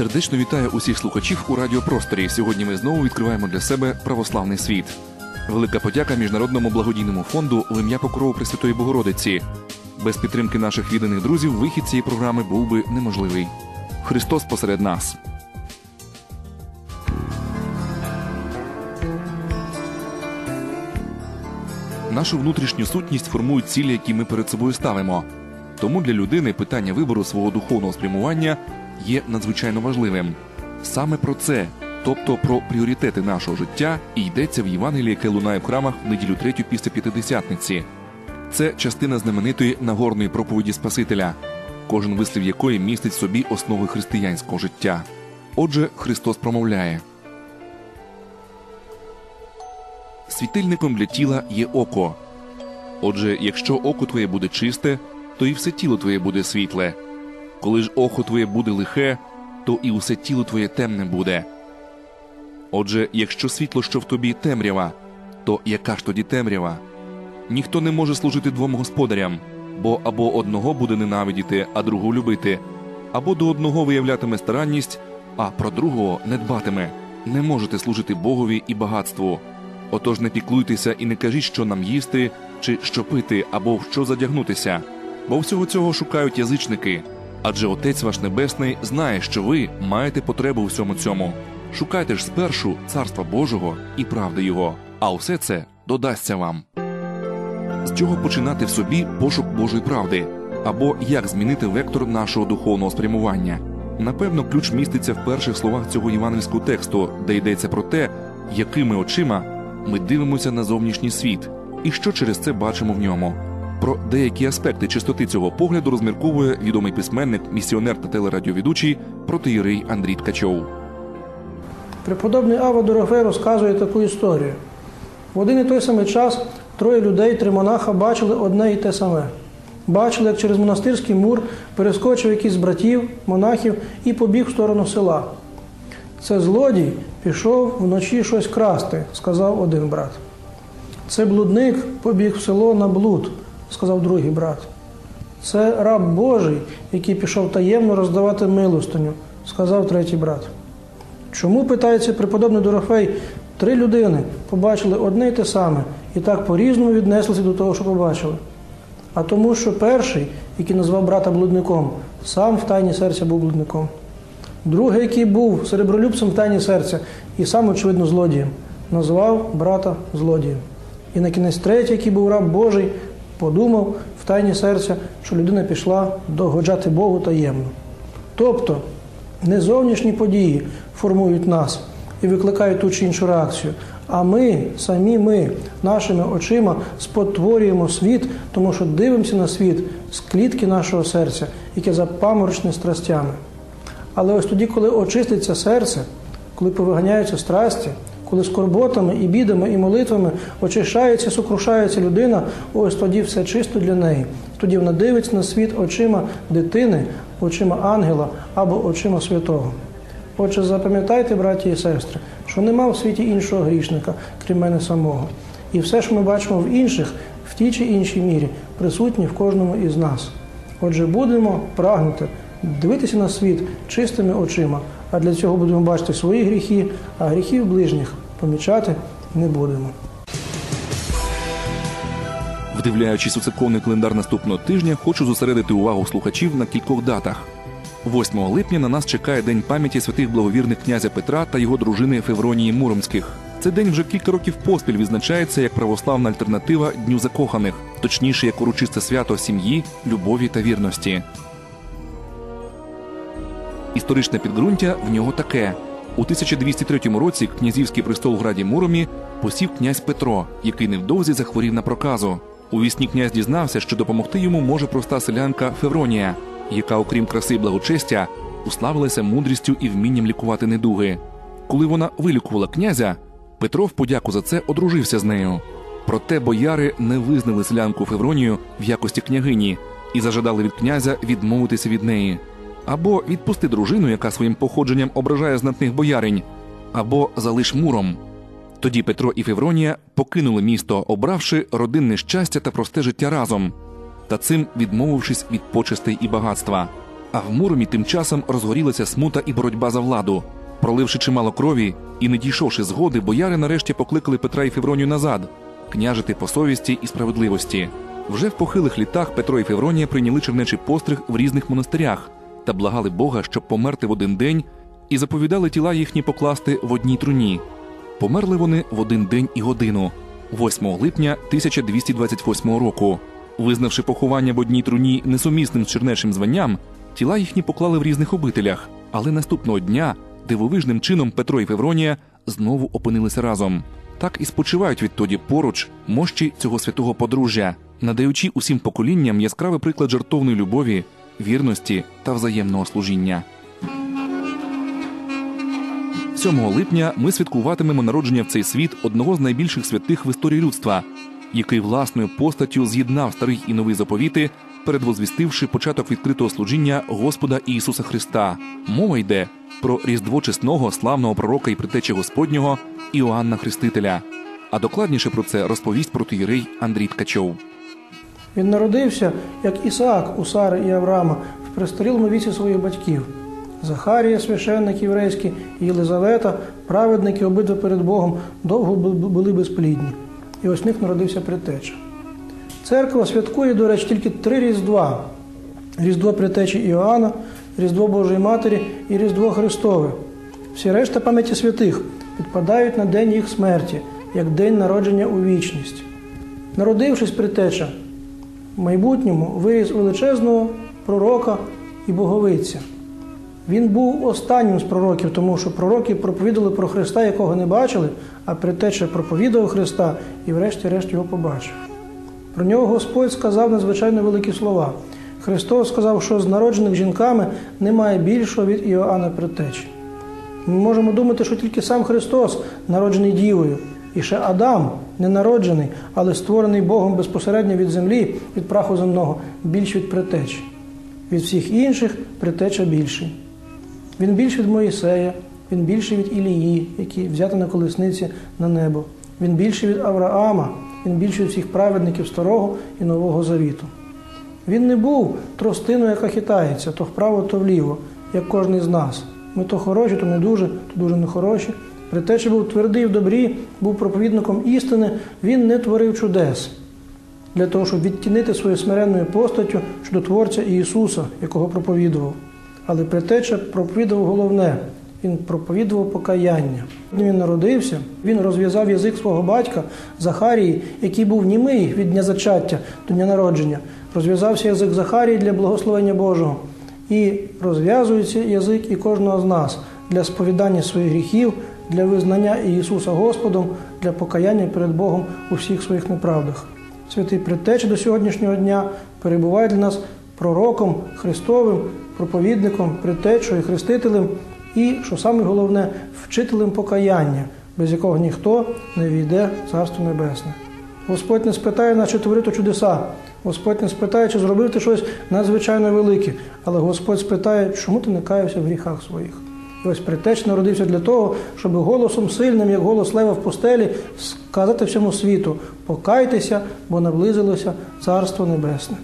Сердечно вітаю усіх слухачів у радіопросторі. Сьогодні ми знову відкриваємо для себе православний світ. Велика подяка міжнародному благодійному фонду в ім'я Покрову Пресвятої Богородиці. Без підтримки наших відданих друзів вихід цієї програми був би неможливий. Христос посеред нас. Нашу внутрішню сутність формують цілі, які ми перед собою ставимо. Тому для людини питання вибору свого духовного спрямування є надзвичайно важливим. Саме про це, тобто про пріоритети нашого життя, і йдеться в Євангелії, яке лунає в храмах в неділю третю після п'ятидесятниці. Це частина знаменитої нагорної проповіді Спасителя, кожен вислів якої містить собі основи християнського життя. Отже, Христос промовляє. Світильником для тіла є око. Отже, якщо око твоє буде чисте, то і все тіло твоє буде світле. Коли ж око твоє буде лихе, то і усе тіло твоє темне буде. Отже, якщо світло, що в тобі темрява, то яка ж тоді темрява? Ніхто не може служити двом господарям, бо або одного буде ненавидіти, а другого любити, або до одного виявлятиме старанність, а про другого не дбатиме. Не можете служити Богові і багатству. Отож не піклуйтеся і не кажіть, що нам їсти, чи що пити, або в що задягнутися, бо всього цього шукають язичники. Адже Отець ваш Небесний знає, що ви маєте потребу у всьому цьому. Шукайте ж спершу царства Божого і правди Його, а все це додасться вам. З чого починати в собі пошук Божої правди, або як змінити вектор нашого духовного спрямування? Напевно, ключ міститься в перших словах цього євангельського тексту, де йдеться про те, якими очима ми дивимося на зовнішній світ, і що через це бачимо в ньому. Про деякі аспекти чистоти цього погляду розмірковує відомий письменник, місіонер та телерадіоведучий протиєрей Андрій Ткачов. Преподобний Ава Дорофей розказує таку історію. В один і той самий час троє людей, три монаха бачили одне і те саме. Бачили, як через монастирський мур перескочив якийсь з братів, монахів і побіг в сторону села. Це злодій пішов вночі щось красти, сказав один брат. Це блудник побіг в село на блуд, сказав другий брат. Це раб Божий, який пішов таємно роздавати милостиню, сказав третій брат. Чому, питається преподобний Дорофей, три людини побачили одне й те саме і так по-різному віднеслися до того, що побачили? А тому, що перший, який назвав брата блудником, сам в тайні серця був блудником. Другий, який був серебролюбцем в тайні серця і сам, очевидно, злодієм, назвав брата злодієм. І на кінець третій, який був раб Божий, подумав в тайні серця, що людина пішла догоджати Богу таємно. Тобто не зовнішні події формують нас і викликають ту чи іншу реакцію, а ми, самі ми, нашими очима спотворюємо світ, тому що дивимося на світ з клітки нашого серця, яке запаморочне страстями. Але ось тоді, коли очиститься серце, коли повиганяються страсті, коли скорботами і бідами, і молитвами очищається, сокрушається людина, ось тоді все чисто для неї. Тоді вона дивиться на світ очима дитини, очима ангела або очима святого. Отже, запам'ятайте, браті і сестри, що нема в світі іншого грішника, крім мене самого. І все, що ми бачимо в інших, в тій чи іншій мірі, присутні в кожному із нас. Отже, будемо прагнути дивитися на світ чистими очима, а для цього будемо бачити свої гріхи, а гріхів ближніх помічати не будемо. Вдивляючись у церковний календар наступного тижня, хочу зосередити увагу слухачів на кількох датах. 8 липня на нас чекає День пам'яті святих благовірних князя Петра та його дружини Февронії Муромських. Цей день вже кілька років поспіль відзначається як православна альтернатива Дню закоханих, точніше як урочисте свято сім'ї, любові та вірності. Історичне підґрунтя в нього таке: у 1203 році князівський престол в граді Муромі посів князь Петро, який невдовзі захворів на проказу. У вісні князь дізнався, що допомогти йому може проста селянка Февронія, яка, окрім краси і благочестя, уславилася мудрістю і вмінням лікувати недуги. Коли вона вилікувала князя, Петро в подяку за це одружився з нею. Проте бояри не визнали селянку Февронію в якості княгині і зажадали від князя відмовитися від неї. Або відпусти дружину, яка своїм походженням ображає знатних бояринь, або залиш муром. Тоді Петро і Февронія покинули місто, обравши родинне щастя та просте життя разом, та цим відмовившись від почестей і багатства. А в Муромі тим часом розгорілася смута і боротьба за владу. Проливши чимало крові і не дійшовши згоди, бояри нарешті покликали Петра і Февронію назад княжити по совісті і справедливості. Вже в похилих літах Петро і Февронія прийняли чернечий постриг в різних монастирях та благали Бога, щоб померти в один день, і заповідали тіла їхні покласти в одній труні. Померли вони в один день і годину, 8 липня 1228 року. Визнавши поховання в одній труні несумісним з чернечим званням, тіла їхні поклали в різних обителях, але наступного дня дивовижним чином Петро і Февронія знову опинилися разом. Так і спочивають відтоді поруч мощі цього святого подружжя, надаючи усім поколінням яскравий приклад жартовної любові, вірності та взаємного служіння. 7 липня ми святкуватимемо народження в цей світ одного з найбільших святих в історії людства, який власною постаттю з'єднав старий і новий заповіти, передвозвістивши початок відкритого служіння Господа Ісуса Христа. Мова йде про різдво чесного славного пророка і притечі Господнього Іоанна Хрестителя. А докладніше про це розповість протиєрей Андрій Ткачов. Він народився, як Ісаак у Сари і Авраама в престарілому віці своїх батьків. Захарія, священник єврейський, і Єлизавета, праведники обидва перед Богом, довго були безплідні. І ось в них народився притеча. Церква святкує, до речі, тільки три Різдва: Різдво притечі Іоанна, Різдво Божої Матері і Різдво Христове. Всі решта пам'яті святих підпадають на день їх смерті, як день народження у вічність. Народившись притеча, в майбутньому виріс величезного пророка і боговиця. Він був останнім з пророків, тому що пророки проповідали про Христа, якого не бачили, а притеча проповідав Христа і, врешті-решт, його побачив. Про нього Господь сказав надзвичайно великі слова. Христос сказав, що з народжених жінками немає більшого від Іоанна Притечі. Ми можемо думати, що тільки сам Христос, народжений Дівою, і ще Адам, не народжений, але створений Богом безпосередньо від землі, від праху земного, більш від притечі. Від всіх інших притеча більший. Він більший від Моїсея, він більший від Ілії, який взяти на колесниці на небо. Він більший від Авраама, він більший від всіх праведників Старого і Нового Завіту. Він не був тростиною, яка хитається, то вправо, то вліво, як кожен з нас. Ми то хороші, то не дуже, то дуже нехороші. Притеча був твердий в добрі, був проповідником істини, він не творив чудес для того, щоб відтінити своєю смиренною постаттю чудотворця Ісуса, якого проповідував. Але притеча проповідував головне. Він проповідував покаяння. Він народився, він розв'язав язик свого батька Захарії, який був німий від дня зачаття до дня народження. Розв'язався язик Захарії для благословення Божого. І розв'язується язик і кожного з нас для сповідання своїх гріхів, для визнання Ісуса Господом, для покаяння перед Богом у всіх своїх неправдах. Святий Предтеч до сьогоднішнього дня перебуває для нас пророком Христовим, проповідником, предтечою, хрестителем і, що саме головне, вчителем покаяння, без якого ніхто не війде в Царство Небесне. Господь не спитає, наче творити чудеса. Господь не спитає, чи зробив ти щось надзвичайно велике, але Господь спитає, чому ти не каявся в гріхах своїх. І ось притеч народився для того, щоб голосом сильним, як голос лева в постелі, сказати всьому світу: покайтеся, бо наблизилося Царство Небесне.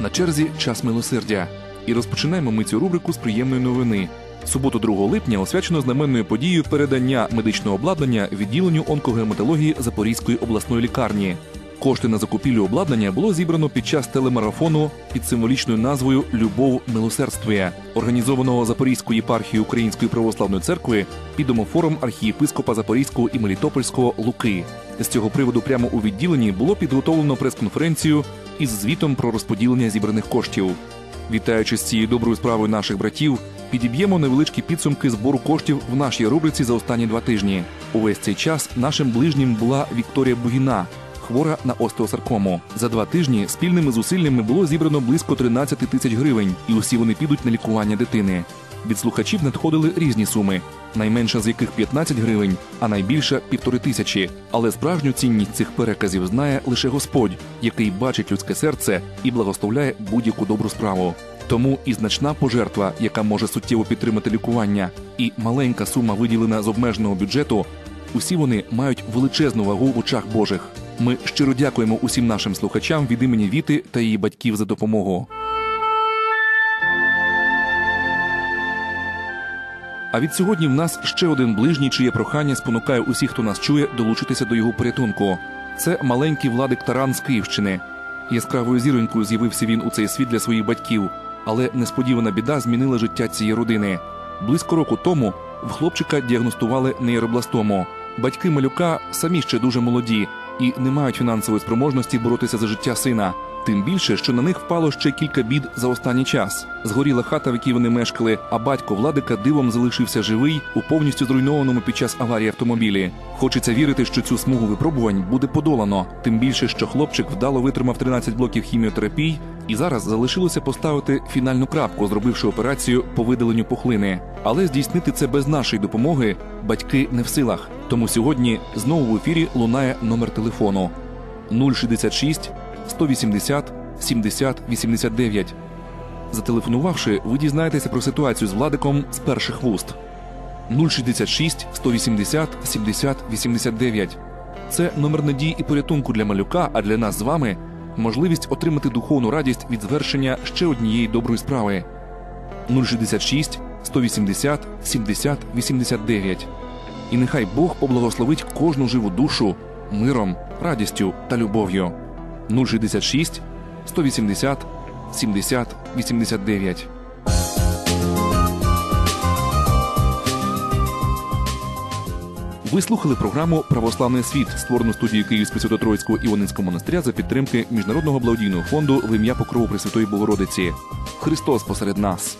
На черзі час милосердя. І розпочинаємо ми цю рубрику з приємної новини. Суботу 2 липня освячено знаменною подією передання медичного обладнання відділенню онкогематології Запорізької обласної лікарні. Кошти на закупівлю обладнання було зібрано під час телемарафону під символічною назвою Любов милосердствує, організованого Запорізькою єпархією Української православної церкви під домофором архієпископа Запорізького і Мелітопольського Луки. З цього приводу прямо у відділенні було підготовлено прес-конференцію із звітом про розподілення зібраних коштів. Вітаючи з цією доброю справою наших братів, підіб'ємо невеличкі підсумки збору коштів в нашій рубриці за останні два тижні. Увесь цей час нашим ближнім була Вікторія Бугіна, хвора на остеосаркому. За два тижні спільними зусиллями було зібрано близько 13 тисяч гривень, і усі вони підуть на лікування дитини. Від слухачів надходили різні суми, найменша з яких 15 гривень, а найбільша півтори тисячі. Але справжню цінність цих переказів знає лише Господь, який бачить людське серце і благословляє будь-яку добру справу. Тому і значна пожертва, яка може суттєво підтримати лікування, і маленька сума, виділена з обмеженого бюджету, Усі вони мають величезну вагу в очах Божих. Ми щиро дякуємо усім нашим слухачам від імені Віти та її батьків за допомогу. А від сьогодні в нас ще один ближній, чиє прохання спонукає усіх, хто нас чує, долучитися до його порятунку. Це маленький владик Таран з Київщини. Яскравою зіронькою з'явився він у цей світ для своїх батьків, але несподівана біда змінила життя цієї родини. Близько року тому в хлопчика діагностували нейробластому. Батьки малюка самі ще дуже молоді і не мають фінансової спроможності боротися за життя сина. Тим більше, що на них впало ще кілька бід за останній час. Згоріла хата, в якій вони мешкали, а батько Владика дивом залишився живий у повністю зруйнованому під час аварії автомобілі. Хочеться вірити, що цю смугу випробувань буде подолано. Тим більше, що хлопчик вдало витримав 13 блоків хіміотерапій, і зараз залишилося поставити фінальну крапку, зробивши операцію по видаленню пухлини. Але здійснити це без нашої допомоги батьки не в силах. Тому сьогодні знову в ефірі лунає номер телефону 066 180 70 89. Зателефонувавши, ви дізнаєтеся про ситуацію з Владиком з перших вуст. 066 180 70 89. Це номер надії і порятунку для малюка, а для нас з вами можливість отримати духовну радість від звершення ще однієї доброї справи. 066 180 70 89. І нехай Бог поблагословить кожну живу душу миром, радістю та любов'ю. 066 180 70 89. Ви слухали програму Православний світ, створену студією Київського Свято-Троїцького Іванинського монастиря за підтримки Міжнародного благодійного фонду в ім'я Покрову Пресвятої Богородиці. Христос посеред нас.